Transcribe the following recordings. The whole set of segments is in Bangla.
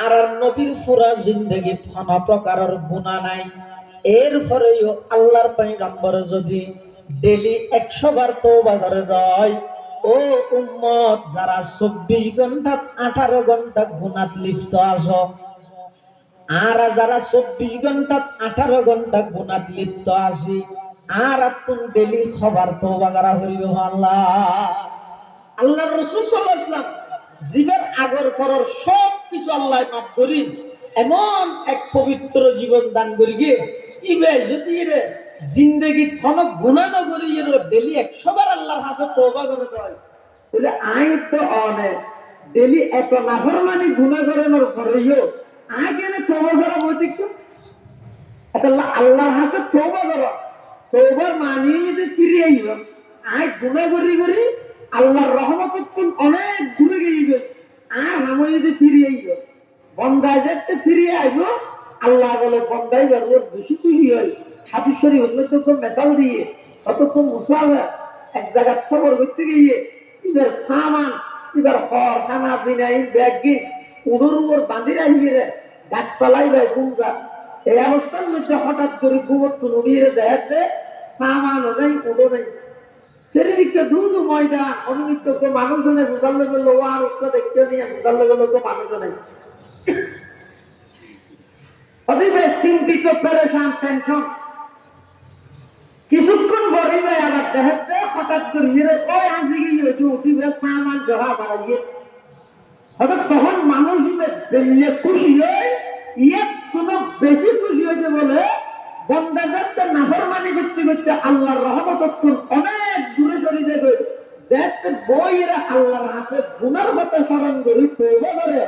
আর আর নবীর পুরা জিন্দগি কোন প্রকারের গুণা নাই। এরপরেও আল্লাহর পয়গম্বর যদি ডেলি একশো বার তওবা করে দেয় ও উম্মত, যারা চব্বিশ ঘণ্টা, আঠারো ঘণ্টা গুণাত লিপ্ত আছো, আর যারা চব্বিশ ঘণ্টা, আঠারো ঘণ্টা গুণাত লিপ্ত আছি, আর তুম ডেলি খবর তওবা করা হইব আল্লাহ। আল্লাহ রসুল সাল্লাহ ইসলাম জীবের আগর পরর সব কিছু আল্লাহ মাফ করি। এমন এক পবিত্র জীবন দান করি গিয়ে ইবে যদি রে জিন্দগি গুণা ন করি ডেলি একশো বার আল্লাহর হাসে তওবা করে দেয়। আইন তো অনেক ডেলি এত নাফরমানি গুণা করানোর পরেও আগে না তবা করা বলতে এটা আল্লাহর হাসে তবা করো। মানিয়ে যদি ফিরে আয় গুণা করি করি আল্লাহর রহমত অনেক দূরে গিয়ে আর নামে যদি ফিরে আইব বন্দায় যাতে ফিরে আইব আল্লাহ বলে বন্দাই বার ওর বেশি খুশি হয়। শরীফ অন্যতম মেশাল দিয়ে অতক্ষণ মুসাফা এক জায়গায় সবর করতে গিয়ে এবার সামান, এবার হর খানা পিনা এই ব্যাগ উড়োর উপর বাঁধি রাখি রে গাছপালাই ভাই গুঙ্গা। এই অবস্থার মধ্যে হঠাৎ করে গোবর তুল উড়িয়ে দেখাচ্ছে সামানও নেই উড়ো নেই। সেদিকে দুধ ময়দা অনুমিত তো মানুষ নেই বুঝার লেগে লোক আর উত্তর দেখতে নিয়ে বুঝার লেগে লোক মানুষ নেই অতিবে চিন্তিত পেরেশান টেনশন কিছুক্ষণ পরে আবার দেখাচ্ছে হঠাৎ করে হিরে কয় আজি গিয়ে হয়েছে উঠিবে সামান জহা বাড়াইয়ে। হঠাৎ তখন মানুষ জেলে খুশি হয় ইয়ে কোনো বেশি খুশি হয়েছে বলে বন্দাদের নাফরমানি করতে করতে আল্লাহর রহমত অনেক বইরা আল্লাহর আছে স্মরণ করি করে,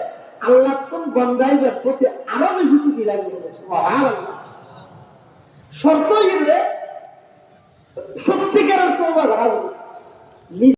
আল্লাহ কোন বন্ধাই প্রতি আরও বেশি খুশি লাগবে। শর্ত ইয়ে সত্যিকারের তৌবা